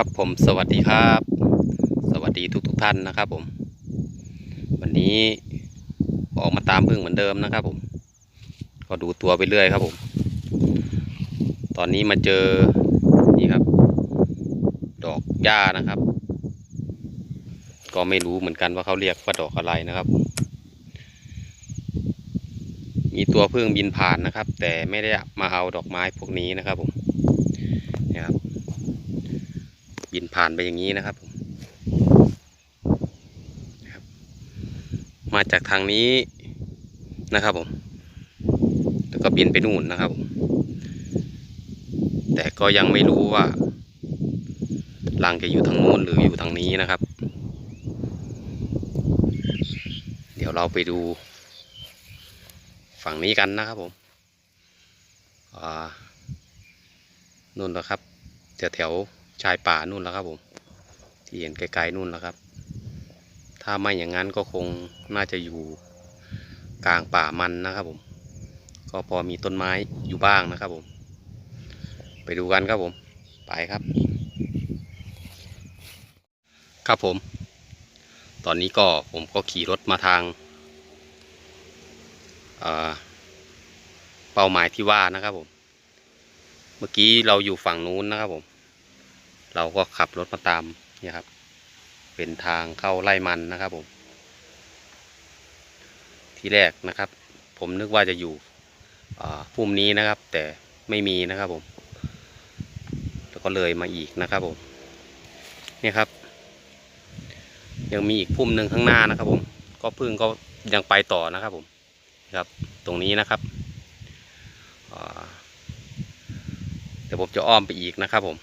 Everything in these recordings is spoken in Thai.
ครับผมสวัสดีครับ สวัสดีทุกทุกๆท่านนะครับผม วันนี้ออกมาตามพึ่งเหมือนเดิมนะครับผม ก็ดูตัวไปเรื่อยครับผม ตอนนี้มาเจอนี่ครับ ดอกหญ้านะครับ ก็ไม่รู้เหมือนกันว่าเขาเรียกว่าดอกอะไรนะครับมมีตัวพึ่งบินผ่านนะครับ แต่ไม่ได้มาเอาดอกไม้พวกนี้นะครับผมเนี่ยครับ บินผ่านไปอย่างนี้นะครับผมมาจากทางนี้นะครับผม แล้วก็บินไปนู่นนะครับ แต่ก็ยังไม่รู้ว่ารังจะอยู่ทางนู้นหรืออยู่ทางนี้นะครับ เดี๋ยวเราไปดู ฝั่งนี้กันนะครับผมอ่านู่นแล้วครับแถวแถว ชายป่านู่นแล้วครับผม ที่เห็นไกลๆนู่นแล้วครับ ถ้าไม่อย่างนั้นก็คงน่าจะอยู่กลางป่ามันนะครับผม ก็พอมีต้นไม้อยู่บ้างนะครับผม ไปดูกันครับผม ไปครับ ครับผม ตอนนี้ก็ผมก็ขี่รถมาทางเอ่อเป้าหมายที่ว่านะครับผม เมื่อกี้เราอยู่ฝั่งนู้นนะครับผม เราก็ขับรถมาตามนี่ครับ เป็นทางเข้าไร่มันนะครับผม ที่แรกนะครับ ผมนึกว่าจะอยู่พุ่มนี้นะครับ แต่ไม่มีนะครับผม แล้วก็เลยมาอีกนะครับผมนี่ครับ ยังมีอีกพุ่มหนึ่งข้างหน้านะครับผม ก็พึ่งก็ยังไปต่อนะครับผมครับตรงนี้นะครับอ่าเดี๋ยวผมจะอ้อมไปอีกนะครับผม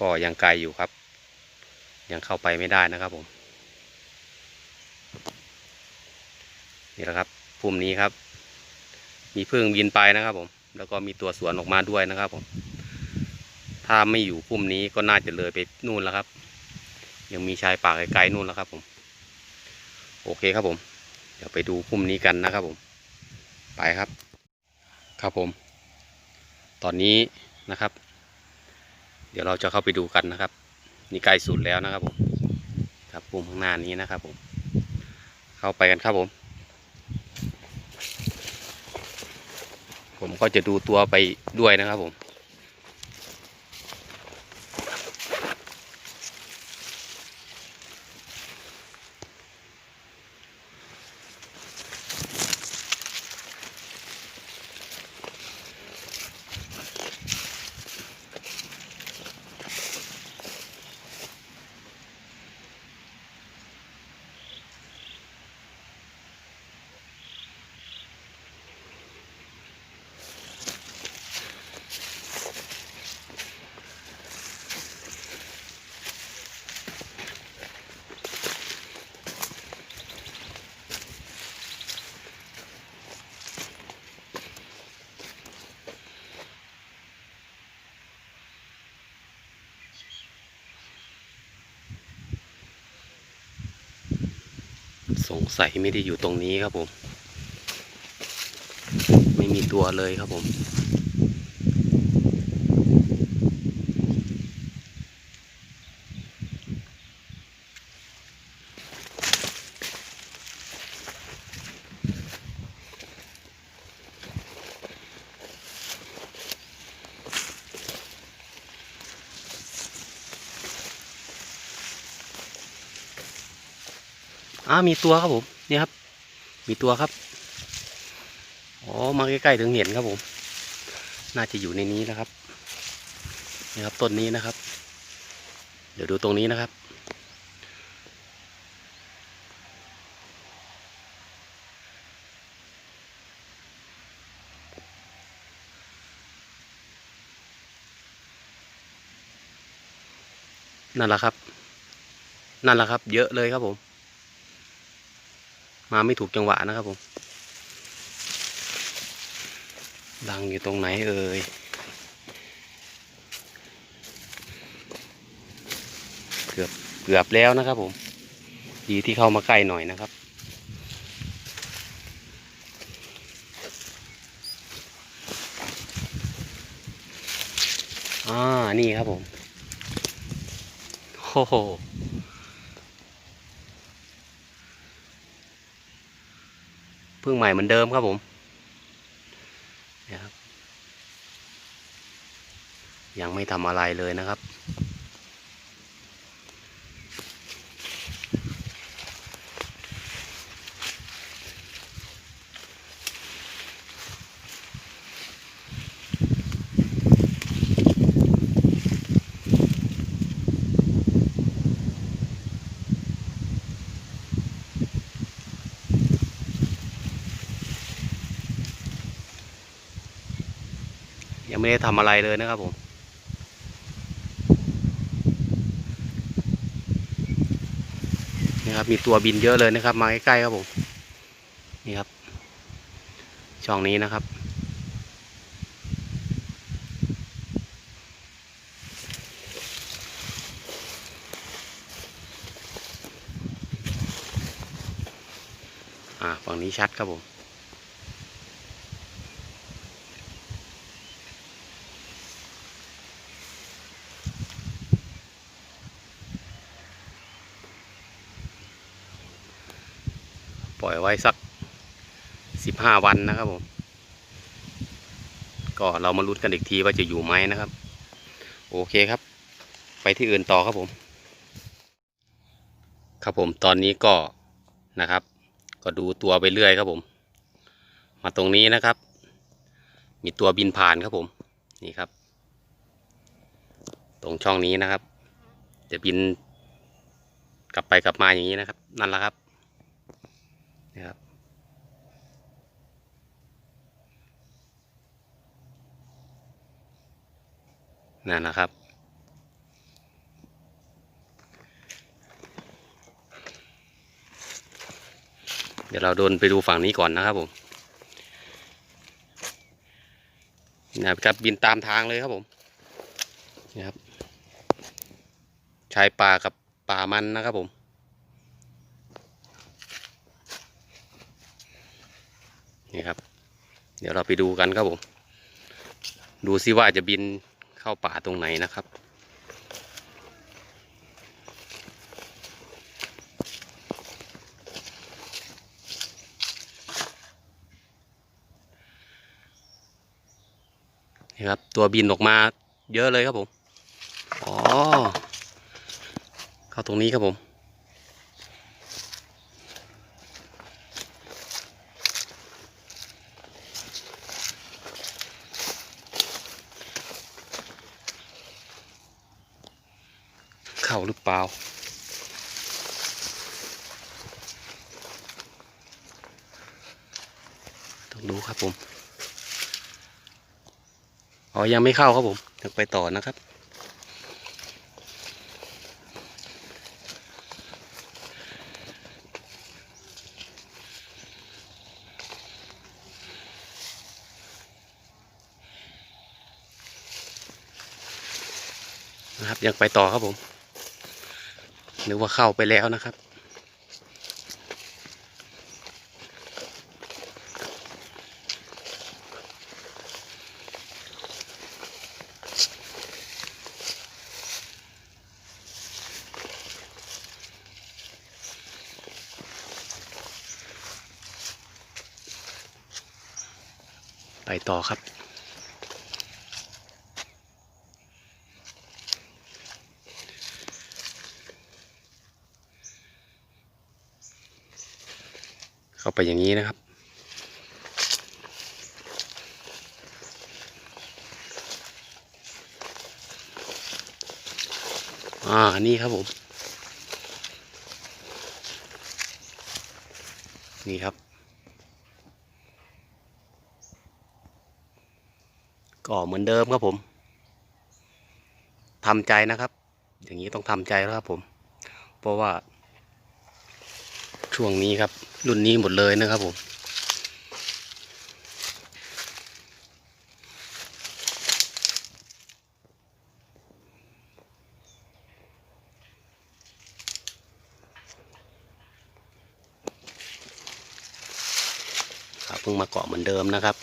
ก็ยังไกลอยู่ครับ ยังเข้าไปไม่ได้นะครับผม นี่แหละครับพุ่มนี้ครับ มีพึ่งบินไปนะครับผม แล้วก็มีตัวสวนออกมาด้วยนะครับผม ถ้าไม่อยู่พุ่มนี้ก็น่าจะเลยไปนู่นแล้วครับ ยังมีชายป่าไกลๆนู่นแล้วครับผม โอเคครับผม เดี๋ยวไปดูพุ่มนี้กันนะครับผม ไปครับ ครับผม ตอนนี้นะครับ ดี๋ยวเราจะเข้าไปดูกันนะครับ นี่ใกล้สุดแล้วนะครับผมครับปุ่มข้างหน้านี้นะครับผม เข้าไปกันครับผม ผมก็จะดูตัวไปด้วยนะครับผม สงสัยไม่ได้อยู่ตรงนี้ครับผม ไม่มีตัวเลยครับผม อ่ามีตัวครับผมนี่ครับ มีตัวครับอ๋อมาใกล้ๆถึงเห็นครับผม น่าจะอยู่ในนี้นะครับนี่ครับต้นนี้นะครับ เดี๋ยวดูตรงนี้นะครับนั่นแหละครับ นั่นแหละครับ เยอะเลยครับผม มาไม่ถูกจังหวะนะครับผม ดังอยู่ตรงไหนเอ่ยเกือบเกือบแล้วนะครับผม ดีที่เข้ามาใกล้หน่อยนะครับอ่านี่ครับผมโอ้โห พิ่งใหม่เหมือนเดิมครับผมเนี่ยครับยังไม่ทำอะไรเลยนะครับ ไม่ได้ทำอะไรเลยนะครับผมนี่ครับมีตัวบินเยอะเลยนะครับ มาใกล้ๆครับผมนี่ครับ ช่องนี้นะครับอ่าฝั่งนี้ชัดครับผม ล่อยไว้สักสิบห้าวันนะครับผม ก็เรามาลุ้นกันอีกทีว่าจะอยู่ไหมนะครับ โอเคครับ ไปที่อื่นต่อครับผม ครับผมตอนนี้ก็นะครับ ก็ดูตัวไปเรื่อยครับผม มาตรงนี้นะครับ มีตัวบินผ่านครับผมนี่ครับ ตรงช่องนี้นะครับ จะบินกลับไปกลับมาอย่างนี้นะครับ นั่นแหละครับนะครับ นั่นนะครับ เดี๋ยวเราโดนไปดูฝั่งนี้ก่อนนะครับผมนะครับบินตามทางเลยครับผมนี่ครับชายป่ากับป่ามันนะครับผมนี่ครับ เดี๋ยวเราไปดูกันครับผม ดูซิว่าจะบิน เข้าป่าตรงไหนนะครับ นี่ครับ ตัวบินออกมาเยอะเลยครับผม อ๋อ เข้าตรงนี้ครับผม เข้าหรือเปล่า ต้องดูครับผมอ๋อยังไม่เข้าครับผมยังไปต่อนะครับนะครับยังไปต่อครับผม นึกว่าเข้าไปแล้วนะครับ ไปต่อครับ ไปอย่างนี้นะครับ อ่า นี่ครับผม นี่ครับ ก็เหมือนเดิมครับผมทำใจนะครับ อย่างนี้ต้องทำใจแล้วครับผม เพราะว่า ช่วงนี้ครับ รุ่นนี้หมดเลยนะครับผมครับเพิ่งมาเกาะเหมือนเดิมนะครับ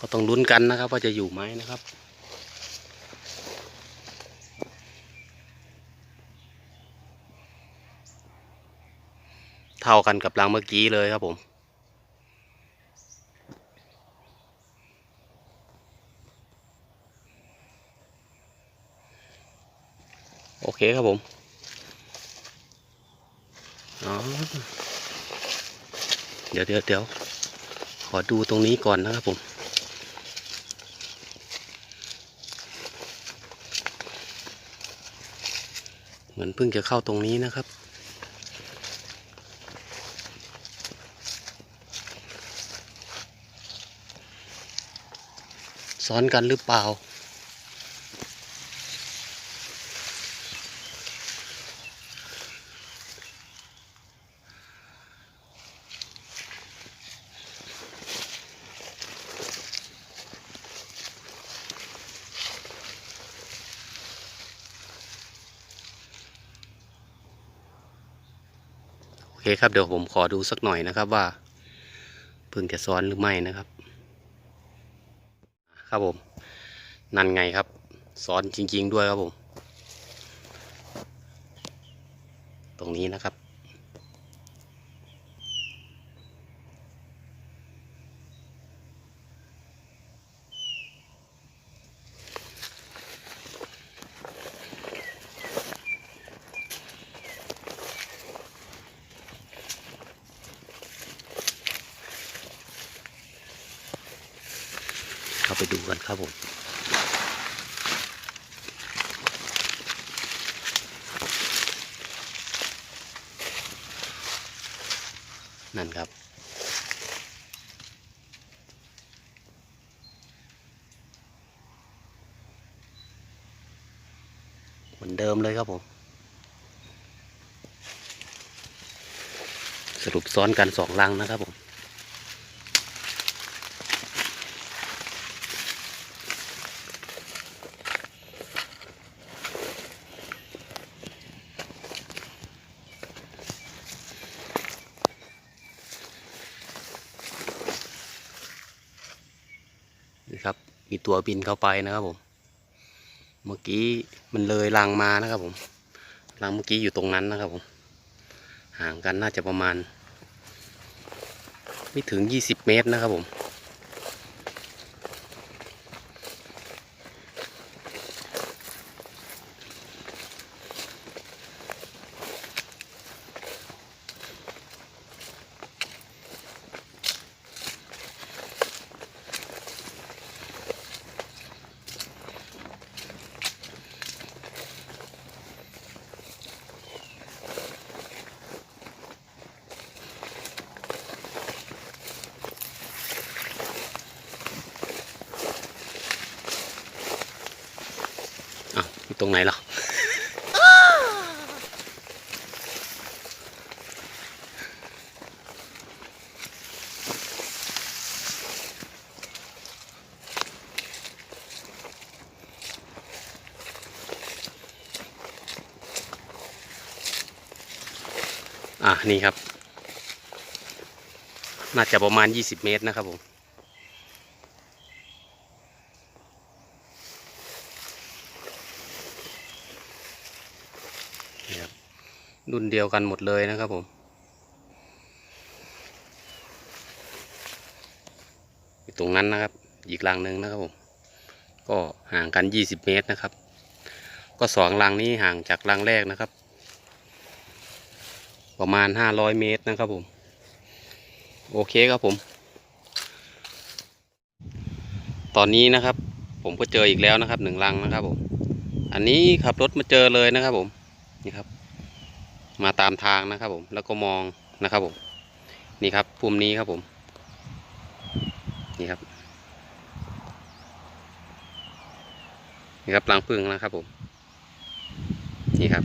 ก็ต้องลุ้นกันนะครับ ว่าจะอยู่ไหมนะครับ เท่ากันกับรังเมื่อกี้เลยครับผมโอเคครับผมเดี๋ยวเดี๋ยวเดี๋ยวขอดูตรงนี้ก่อนนะครับผม เหมือนเพิ่งจะเข้าตรงนี้นะครับ ซ้อนกันหรือเปล่า โอเคครับเดี๋ยวผมขอดูสักหน่อยนะครับว่า เพิ่งจะซ้อนหรือไม่นะครับ ครับผม นั่นไงครับ สอนจริง ๆ ด้วยครับผม ตรงนี้นะครับ ไปดูกันครับผมนั่นครับ เหมือนเดิมเลยครับผม สรุปซ้อนกันสองลังนะครับผม ตัวบินเข้าไปนะครับผม เมื่อกี้มันเลยรังมานะครับผมรังเมื่อกี้อยู่ตรงนั้นนะครับผม ห่างกันน่าจะประมาณ ไม่ถึง 20 เมตรนะครับผม ตรงไหนล่ะอะนี่ครับ น่าจะประมาณ 20 เมตรนะครับผม นี่ครับ รุ่นเดียวกันหมดเลยนะครับผมตรงนั้นนะครับ อีกรังหนึ่งนะครับผม ก็ห่างกัน 20 เมตรนะครับ ก็สองรังนี้ห่างจากรังแรกนะครับ ประมาณ 500 เมตรนะครับผม โอเคครับผม ตอนนี้นะครับ ผมก็เจออีกแล้วนะครับหนึ่งรังนะครับผม อันนี้ขับรถมาเจอเลยนะครับผม นี่ครับ มาตามทางนะครับผมแล้วก็มองนะครับผมนี่ครับภูมินี้ครับผมนี่ครับนี่ครับรังพึ่งนะครับผมนี่ครับ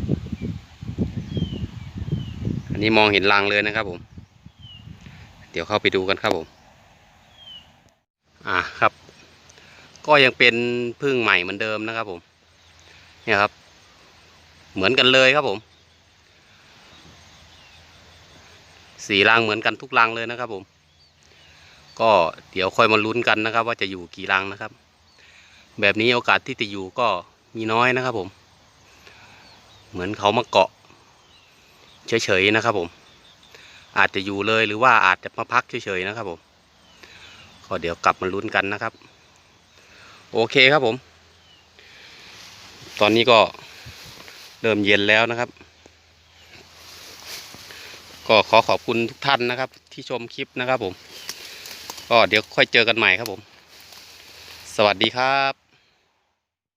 อันนี้มองเห็นรังเลยนะครับผม เดี๋ยวเข้าไปดูกันครับผมอ่าครับ ก็ยังเป็นพึ่งใหม่เหมือนเดิมนะครับผมเนี่ยครับ เหมือนกันเลยครับผม สีรังเหมือนกันทุกรังเลยนะครับผม ก็เดี๋ยวค่อยมาลุ้นกันนะครับ ว่าจะอยู่กี่รังนะครับ แบบนี้โอกาสที่จะอยู่ก็มีน้อยนะครับผม เหมือนเขามาเกาะเฉยๆนะครับผม อาจจะอยู่เลยหรือว่าอาจจะมาพักเฉยๆนะครับผม ก็เดี๋ยวกลับมาลุ้นกันนะครับ โอเคครับผม ตอนนี้ก็เริ่มเย็นแล้วนะครับ ก็ขอขอบคุณทุกท่านนะครับ ที่ชมคลิปนะครับผม ก็เดี๋ยวค่อยเจอกันใหม่ครับผม สวัสดีครับ